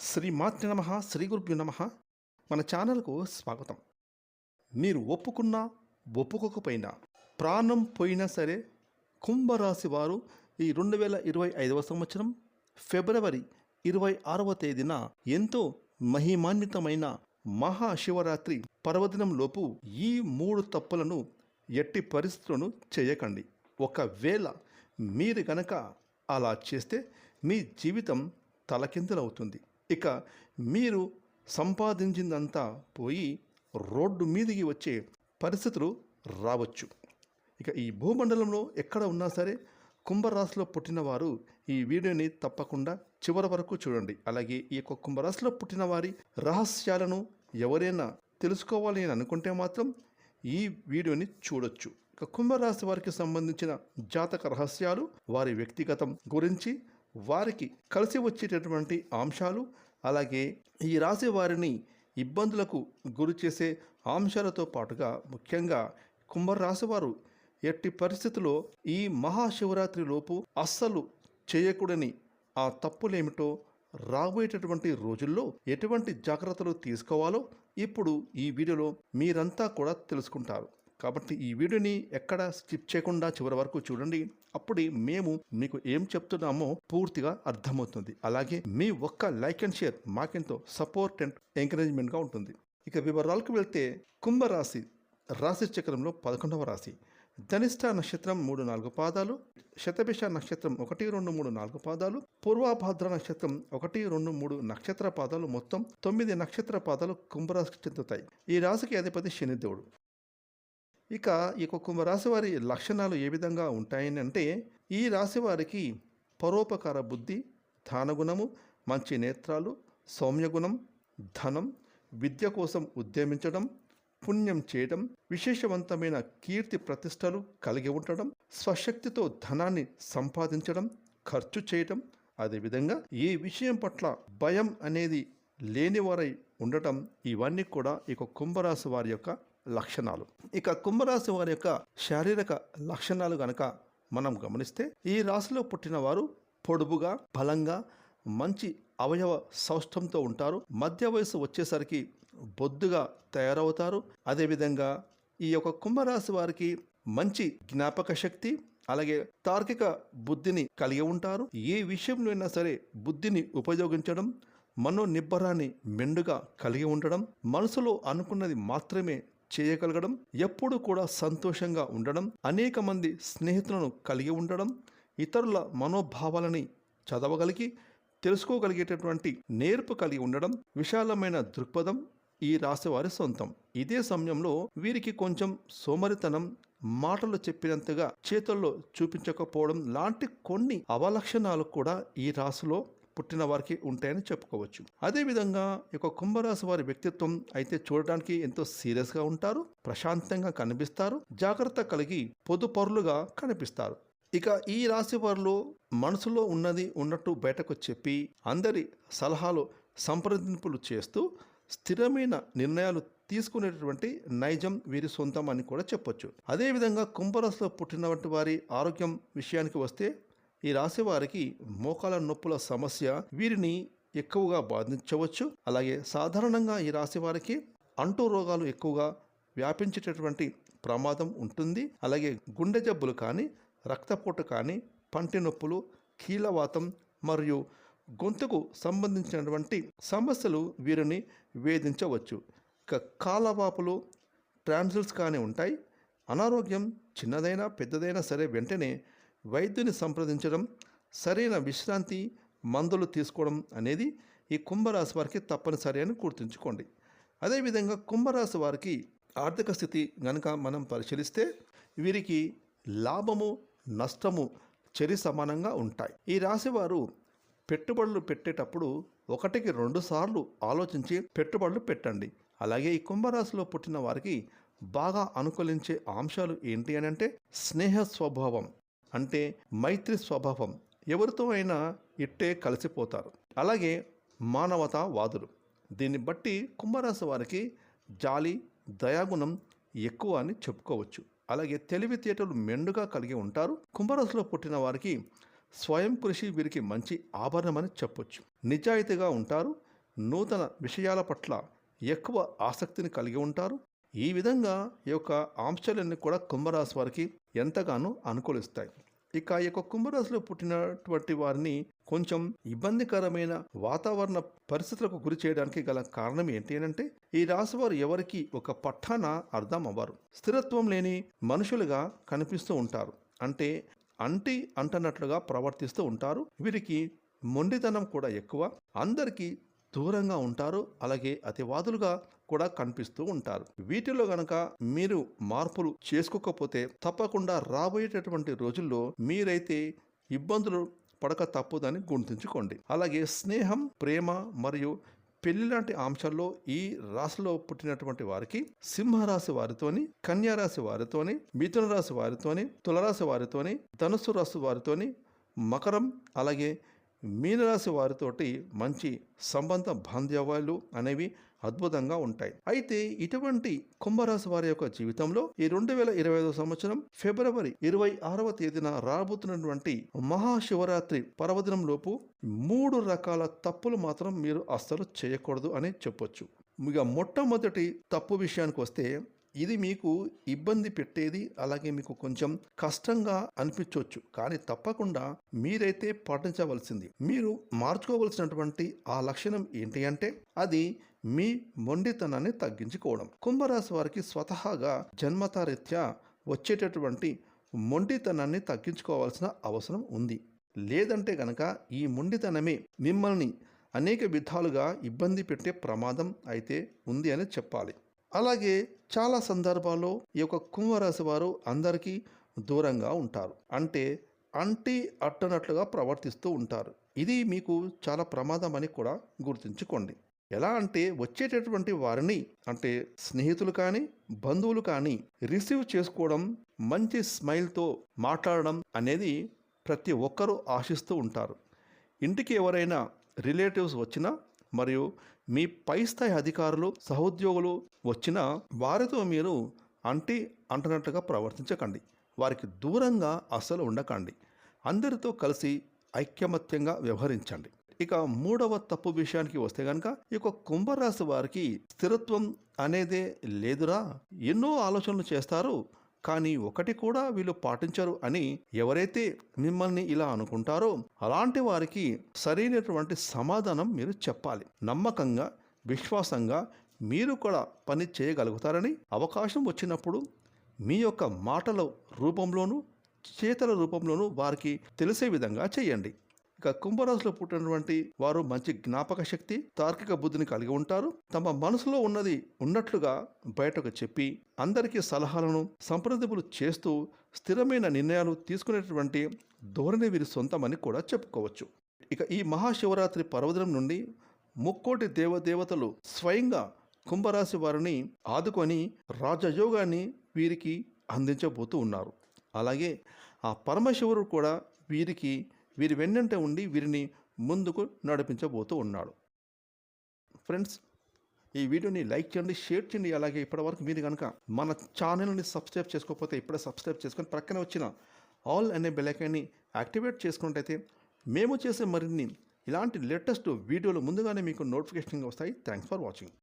శ్రీ మాతృ నమ శ్రీ గురుభ్యు నమ. మన ఛానల్కు స్వాగతం. మీరు ఒప్పుకున్నా ఒప్పుకోకపోయినా ప్రాణం పోయినా సరే కుంభరాశి వారు ఈ రెండు వేల ఇరవై ఐదవ సంవత్సరం ఫిబ్రవరి ఇరవై ఆరవ తేదీన ఎంతో మహిమాన్వితమైన మహాశివరాత్రి పర్వదినంలోపు ఈ మూడు తప్పులను ఎట్టి పరిస్థితులను చేయకండి. ఒకవేళ మీరు గనక అలా చేస్తే మీ జీవితం తలకిందులవుతుంది. ఇక మీరు సంపాదించిందంతా పోయి రోడ్డు మీదికి వచ్చే పరిస్థితులు రావచ్చు. ఇక ఈ భూమండలంలో ఎక్కడ ఉన్నా సరే కుంభరాశిలో పుట్టిన వారు ఈ వీడియోని తప్పకుండా చివరి వరకు చూడండి. అలాగే ఈ యొక్క కుంభరాశిలో పుట్టిన వారి రహస్యాలను ఎవరైనా తెలుసుకోవాలి అని అనుకుంటే మాత్రం ఈ వీడియోని చూడొచ్చు. ఇక కుంభరాశి వారికి సంబంధించిన జాతక రహస్యాలు వారి వ్యక్తిగతం గురించి వారికి కలిసి వచ్చేటటువంటి అంశాలు అలాగే ఈ రాశి వారిని ఇబ్బందులకు గురి చేసే అంశాలతో పాటుగా ముఖ్యంగా కుంభరాశి వారు ఎట్టి పరిస్థితుల్లో ఈ మహాశివరాత్రి లోపు అస్సలు చేయకూడని ఆ తప్పులేమిటో రాబోయేటటువంటి రోజుల్లో ఎటువంటి జాగ్రత్తలు తీసుకోవాలో ఇప్పుడు ఈ వీడియోలో మీరంతా కూడా తెలుసుకుంటారు. కాబట్టి ఈ వీడియోని ఎక్కడ స్కిప్ చేయకుండా చివరి వరకు చూడండి. అప్పుడే మేము మీకు ఏం చెప్తున్నామో పూర్తిగా అర్థమవుతుంది. అలాగే మీ ఒక్క లైక్ అండ్ షేర్ మాకెంతో సపోర్ట్ అండ్ ఎంకరేజ్మెంట్గా ఉంటుంది. ఇక వివరాలకు వెళ్తే కుంభరాశి రాశి చక్రంలో పదకొండవ రాశి. ధనిష్ట నక్షత్రం మూడు నాలుగు పాదాలు శతభిష నక్షత్రం ఒకటి రెండు మూడు నాలుగు పాదాలు పూర్వాభాద్ర నక్షత్రం ఒకటి రెండు మూడు నక్షత్ర పాదాలు మొత్తం తొమ్మిది నక్షత్ర పాదాలు కుంభరాశికి చెందుతాయి. ఈ రాశికి అధిపతి శనిదేవుడు ఇక ఈ యొక్క కుంభరాశి వారి లక్షణాలు ఏ విధంగా ఉంటాయని అంటే ఈ రాశి వారికి పరోపకార బుద్ధి దానగుణము మంచి నేత్రాలు సౌమ్యగుణం ధనం విద్య కోసం ఉద్యమించడం పుణ్యం చేయడం విశేషవంతమైన కీర్తి ప్రతిష్టలు కలిగి ఉండడం స్వశక్తితో ధనాన్ని సంపాదించడం ఖర్చు చేయడం అదేవిధంగా ఏ విషయం పట్ల భయం అనేది లేనివారై ఉండటం ఇవన్నీ కూడా ఇక కుంభరాశి వారి యొక్క లక్షణాలు. ఇక కుంభరాశి వారి యొక్క శారీరక లక్షణాలు గనక మనం గమనిస్తే ఈ రాశిలో పుట్టిన వారు పొడుపుగా బలంగా మంచి అవయవ సౌష్టంతో ఉంటారు. మధ్య వయసు వచ్చేసరికి బొద్దుగా తయారవుతారు. అదేవిధంగా ఈ యొక్క కుంభరాశి వారికి మంచి జ్ఞాపక శక్తి అలాగే తార్కిక బుద్ధిని కలిగి ఉంటారు. ఏ విషయంలో అయినా సరే బుద్ధిని ఉపయోగించడం మనో నిబ్బరాన్ని మెండుగా కలిగి ఉండడం మనసులో అనుకున్నది మాత్రమే చేయగలగడం ఎప్పుడు కూడా సంతోషంగా ఉండడం అనేక మంది స్నేహితులను కలిగి ఉండడం ఇతరుల మనోభావాలని చదవగలిగి తెలుసుకోగలిగేటటువంటి నేర్పు కలిగి ఉండడం విశాలమైన దృక్పథం ఈ రాశివారి సొంతం. ఇదే సమయంలో వీరికి కొంచెం సోమరితనం మాటలు చెప్పినంతగా చేతుల్లో చూపించకపోవడం లాంటి కొన్ని అవలక్షణాలు కూడా ఈ రాశిలో పుట్టిన వారికి ఉంటాయని చెప్పుకోవచ్చు. అదేవిధంగా ఇక కుంభరాశి వారి వ్యక్తిత్వం అయితే చూడడానికి ఎంతో సీరియస్గా ఉంటారు ప్రశాంతంగా కనిపిస్తారు జాగ్రత్త కలిగి పొదుపరులుగా కనిపిస్తారు. ఇక ఈ రాశి వారిలో మనసులో ఉన్నది ఉన్నట్టు బయటకు చెప్పి అందరి సలహాలు సంప్రదింపులు చేస్తూ స్థిరమైన నిర్ణయాలు తీసుకునేటటువంటి నైజం వీరి సొంతం అని కూడా చెప్పొచ్చు. అదేవిధంగా కుంభరాశిలో పుట్టినటువంటి వారి ఆరోగ్యం విషయానికి వస్తే ఈ రాశి వారికి మోకాల నొప్పుల సమస్య వీరిని ఎక్కువగా బాధించవచ్చు. అలాగే సాధారణంగా ఈ రాశి వారికి అంటు రోగాలు ఎక్కువగా వ్యాపించేటటువంటి ప్రమాదం ఉంటుంది. అలాగే గుండె జబ్బులు కానీ రక్తపోటు కానీ పంటి నొప్పులు కీలవాతం మరియు గొంతుకు సంబంధించినటువంటి సమస్యలు వీరిని వేధించవచ్చు. ఇక కాలవాపులు ట్రాన్సిల్స్ కానీ ఉంటాయి. అనారోగ్యం చిన్నదైనా పెద్దదైనా సరే వెంటనే వైద్యుని సంప్రదించడం సరైన విశ్రాంతి మందులు తీసుకోవడం అనేది ఈ కుంభరాశి వారికి తప్పనిసరి అని గుర్తుంచుకోండి. అదేవిధంగా కుంభరాశి వారికి ఆర్థిక స్థితి గనుక మనం పరిశీలిస్తే వీరికి లాభము నష్టము చెరి సమానంగా ఉంటాయి. ఈ రాశి వారు పెట్టుబడులు పెట్టేటప్పుడు ఒకటికి రెండు సార్లు ఆలోచించి పెట్టుబడులు పెట్టండి. అలాగే ఈ కుంభరాశిలో పుట్టిన వారికి బాగా అనుకూలించే అంశాలు ఏంటి అని అంటే స్నేహ స్వభావం. అంటే మైత్రి స్వభావం. ఎవరితో అయినా ఇట్టే కలిసిపోతారు. అలాగే మానవతావాదులు. దీన్ని బట్టి కుంభరాశి వారికి జాలి దయాగుణం ఎక్కువ అని చెప్పుకోవచ్చు. అలాగే తెలివితేటలు మెండుగా కలిగి ఉంటారు. కుంభరాశిలో పుట్టిన వారికి స్వయం కృషి వీరికి మంచి ఆభరణమని చెప్పొచ్చు. నిజాయితీగా ఉంటారు. నూతన విషయాల పట్ల ఎక్కువ ఆసక్తిని కలిగి ఉంటారు. ఈ విధంగా ఈ యొక్క అంశాలన్నీ కూడా కుంభరాశి వారికి ఎంతగానో అనుకూలిస్తాయి. ఇక ఈ యొక్క కుంభరాశిలో పుట్టినటువంటి వారిని కొంచెం ఇబ్బందికరమైన వాతావరణ పరిస్థితులకు గురి చేయడానికి గల కారణం ఏంటి అంటే ఈ రాశి వారు ఎవరికి ఒక పట్టాన అర్థం అవ్వరు. స్థిరత్వం లేని మనుషులుగా కనిపిస్తూ ఉంటారు. అంటే అంటి అంటనట్లుగా ప్రవర్తిస్తూ ఉంటారు. వీరికి మొండితనం కూడా ఎక్కువ. అందరికీ దూరంగా ఉంటారు. అలాగే అతివాదులుగా కూడా కనిపిస్తూ ఉంటారు. వీటిలో గనక మీరు మార్పులు చేసుకోకపోతే తప్పకుండా రాబోయేటటువంటి రోజుల్లో మీరైతే ఇబ్బందులు పడక తప్పుదని గుర్తుంచుకోండి. అలాగే స్నేహం ప్రేమ మరియు పెళ్ళి లాంటి అంశాల్లో ఈ రాశిలో పుట్టినటువంటి వారికి సింహరాశి వారితోని కన్యారాశి వారితోని మిథున రాశి వారితోని తులరాశి వారితోని ధనుసు రాశి వారితోని మకరం అలాగే మీనరాశి వారితోటి మంచి సంబంధ బాంధవ్యాలు అనేవి అద్భుతంగా ఉంటాయి. అయితే ఇటువంటి కుంభరాశి వారి యొక్క జీవితంలో ఈ రెండు వేల ఇరవై ఐదో సంవత్సరం ఫిబ్రవరి ఇరవై ఆరవ తేదీన రాబోతున్నటువంటి మహాశివరాత్రి పర్వదినం లోపు మూడు రకాల తప్పులు మాత్రం మీరు అస్సలు చేయకూడదు అని చెప్పొచ్చు. ఇక మొట్టమొదటి తప్పు విషయానికి వస్తే ఇది మీకు ఇబ్బంది పెట్టేది అలాగే మీకు కొంచెం కష్టంగా అనిపించవచ్చు కానీ తప్పకుండా మీరైతే పాటించవలసింది. మీరు మార్చుకోవలసినటువంటి ఆ లక్షణం ఏంటి అంటే అది మీ మొండితనాన్ని తగ్గించుకోవడం. కుంభరాశి వారికి స్వతహాగా జన్మతారీత్యా వచ్చేటటువంటి మొండితనాన్ని తగ్గించుకోవాల్సిన అవసరం ఉంది. లేదంటే గనక ఈ మొండితనమే మిమ్మల్ని అనేక విధాలుగా ఇబ్బంది పెట్టే ప్రమాదం అయితే ఉంది అని చెప్పాలి. అలాగే చాలా సందర్భాల్లో ఈ యొక్క కుంభరాశి వారు అందరికీ దూరంగా ఉంటారు. అంటే అంటి అట్టనట్లుగా ప్రవర్తిస్తూ ఉంటారు. ఇది మీకు చాలా ప్రమాదం అని కూడా గుర్తుంచుకోండి. ఎలా అంటే వచ్చేటటువంటి వారిని అంటే స్నేహితులు కానీ బంధువులు కానీ రిసీవ్ చేసుకోవడం మంచి స్మైల్తో మాట్లాడడం అనేది ప్రతి ఒక్కరూ ఆశిస్తూ ఉంటారు. ఇంటికి ఎవరైనా రిలేటివ్స్ వచ్చినా మరియు మీ పై స్థాయి అధికారులు సహోద్యోగులు వచ్చినా వారితో మీరు అంటి అంటున్నట్టుగా ప్రవర్తించకండి. వారికి దూరంగా అస్సలు ఉండకండి. అందరితో కలిసి ఐక్యమత్యంగా వ్యవహరించండి. ఇక మూడవ తప్పు విషయానికి వస్తే కనుక ఈ యొక్క కుంభరాశి వారికి స్థిరత్వం అనేదే లేదురా? ఎన్నో ఆలోచనలు చేస్తారు. కానీ ఒకటి కూడా వీళ్ళు పాటించరు అని ఎవరైతే మిమ్మల్ని ఇలా అనుకుంటారో అలాంటి వారికి సరైనటువంటి సమాధానం మీరు చెప్పాలి. నమ్మకంగా విశ్వాసంగా మీరు కూడా పని చేయగలుగుతారని అవకాశం వచ్చినప్పుడు మీ యొక్క మాటల రూపంలోనూ చేతల రూపంలోనూ వారికి తెలిసే విధంగా చేయండి. ఇక కుంభరాశిలో పుట్టినటువంటి వారు మంచి జ్ఞాపక శక్తి తార్కిక బుద్ధిని కలిగి ఉంటారు. తమ మనసులో ఉన్నది ఉన్నట్లుగా బయటకు చెప్పి అందరికీ సలహాలను సంప్రదింపులు చేస్తూ స్థిరమైన నిర్ణయాలు తీసుకునేటువంటి ధోరణి వీరి సొంతమని కూడా చెప్పుకోవచ్చు. ఇక ఈ మహాశివరాత్రి పర్వదినం నుండి ముక్కోటి దేవదేవతలు స్వయంగా కుంభరాశి వారిని ఆదుకొని రాజయోగాన్ని వీరికి అందించబోతూ ఉన్నారు. అలాగే ఆ పరమశివుడు కూడా వీరికి వీరి వెన్నంటే ఉండి వీరిని ముందుకు నడిపించబోతూ ఉన్నాడు. ఫ్రెండ్స్ ఈ వీడియోని లైక్ చేయండి షేర్ చేయండి. అలాగే ఇప్పటివరకు మీరు కనుక మన ఛానల్ని సబ్స్క్రైబ్ చేసుకోకపోతే ఇప్పుడే సబ్స్క్రైబ్ చేసుకొని ప్రక్కన వచ్చిన ఆల్ అనే బెలైకాన్ని యాక్టివేట్ చేసుకున్నట్టయితే మేము చేసే మరిన్ని ఇలాంటి లేటెస్ట్ వీడియోలు ముందుగానే మీకు నోటిఫికేషన్ వస్తాయి. Thanks for watching